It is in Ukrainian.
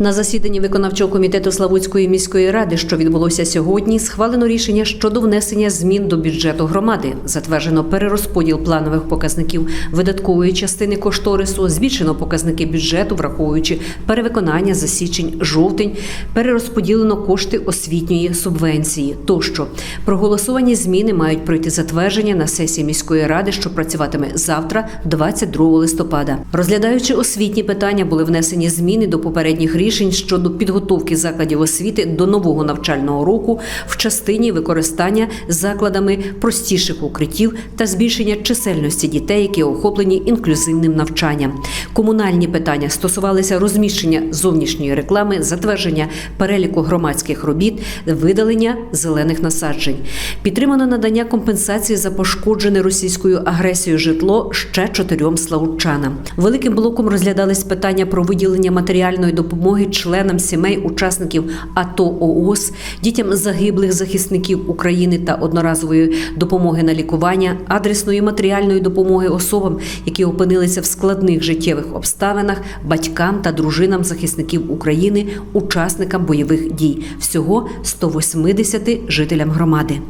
На засіданні виконавчого комітету Славутської міської ради, що відбулося сьогодні, схвалено рішення щодо внесення змін до бюджету громади. Затверджено перерозподіл планових показників видаткової частини кошторису, збільшено показники бюджету, враховуючи перевиконання за січень-жовтень, перерозподілено кошти освітньої субвенції. Тощо проголосовані зміни мають пройти затвердження на сесії міської ради, що працюватиме завтра, 22 листопада. Розглядаючи освітні питання, були внесені зміни до попередніх рішень щодо підготовки закладів освіти до нового навчального року в частині використання закладами простіших укриттів та збільшення чисельності дітей, які охоплені інклюзивним навчанням. Комунальні питання стосувалися розміщення зовнішньої реклами, затвердження переліку громадських робіт, видалення зелених насаджень. Підтримано надання компенсації за пошкоджене російською агресією житло ще чотирьом славутчанам. Великим блоком розглядались питання про виділення матеріальної допомоги членам сімей учасників АТО ООС, дітям загиблих захисників України та одноразової допомоги на лікування, адресної матеріальної допомоги особам, які опинилися в складних життєвих обставинах, батькам та дружинам захисників України, учасникам бойових дій. Всього 180 жителям громади.